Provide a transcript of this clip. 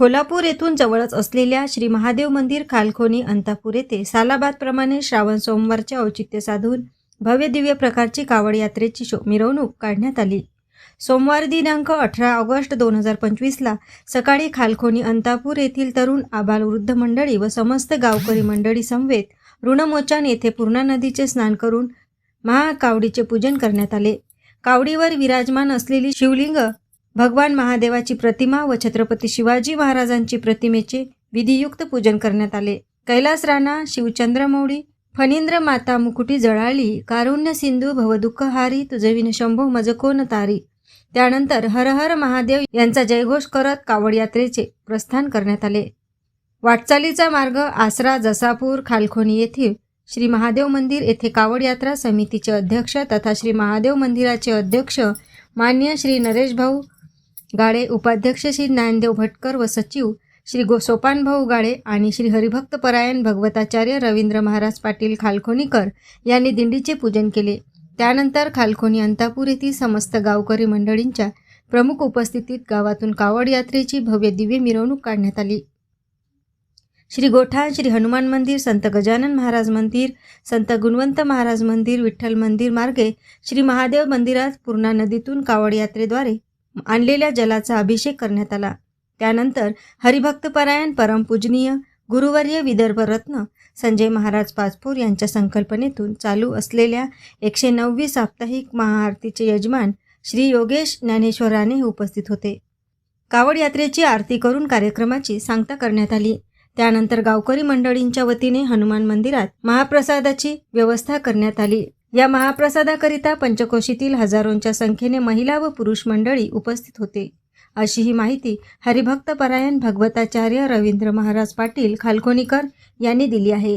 खोलापूर येथून जवळच असलेल्या श्री महादेव मंदिर खालखोनी अंतापूर येथे सालाबादप्रमाणे श्रावण सोमवारचे औचित्य साधून भव्य दिव्य प्रकारची कावड यात्रेची शो मिरवणूक काढण्यात आली. सोमवार दिनांक अठरा ऑगस्ट दोन हजार पंचवीसला सकाळी खालखोनी अंतापूर येथील तरुण आबाल वृद्ध मंडळी व समस्त गावकरी मंडळी समवेत ऋणमोचान येथे पूर्णा नदीचे स्नान करून महाकावडीचे पूजन करण्यात आले. कावडीवर विराजमान असलेली शिवलिंग भगवान महादेवाची प्रतिमा व छत्रपती शिवाजी महाराजांची प्रतिमेचे विधियुक्त पूजन करण्यात आले. कैलास राणा शिवचंद्रमौळी फणींद्र माता मुकुटी जळाली कारुण्य सिंधू भवदुःखहारी तुझविन शंभो मजकोन तारी. त्यानंतर हर हर महादेव यांचा जयघोष करत कावड यात्रेचे प्रस्थान करण्यात आले. वाटचालीचा मार्ग आसरा जसापूर खालखोनी येथील श्री महादेव मंदिर येथे कावड यात्रा समितीचे अध्यक्ष तथा श्री महादेव मंदिराचे अध्यक्ष मान्य श्री नरेश भाऊ गाडे उपाध्यक्ष श्री ज्ञानदेव भटकर व सचिव श्री गो सोपानभाऊ गाळे आणि श्री हरिभक्त परायण भगवताचार्य रवींद्र महाराज पाटील खालखोनीकर यांनी दिंडीचे पूजन केले. त्यानंतर खालखोनी अंतापूर येथील समस्त गावकरी मंडळींच्या प्रमुख उपस्थितीत गावातून कावड यात्रेची भव्य दिव्य मिरवणूक काढण्यात आली. श्री गोठाण श्री हनुमान मंदिर संत गजानन महाराज मंदिर संत गुणवंत महाराज मंदिर विठ्ठल मंदिर मार्गे श्री महादेव मंदिरात पूर्णा नदीतून कावड यात्रेद्वारे आणलेल्या जलाचा अभिषेक करण्यात आला. त्यानंतर हरिभक्तपरायण परमपूजनीय गुरुवर्य विदर्भ रत्न संजय महाराज पाचपूर यांच्या संकल्पनेतून चालू असलेल्या एकशे नववी साप्ताहिक महाआरतीचे यजमान श्री योगेश ज्ञानेश्वराने उपस्थित होते. कावड यात्रेची आरती करून कार्यक्रमाची सांगता करण्यात आली. त्यानंतर गावकरी मंडळींच्या वतीने हनुमान मंदिरात महाप्रसादाची व्यवस्था करण्यात आली. या महाप्रसादाकरिता पंचकोशीतील हजारोंच्या संख्येने महिला व पुरुष मंडळी उपस्थित होते. अशी ही माहिती हरिभक्त परायण भगवताचार्य रवींद्र महाराज पाटील खालकोणीकर यांनी दिली आहे.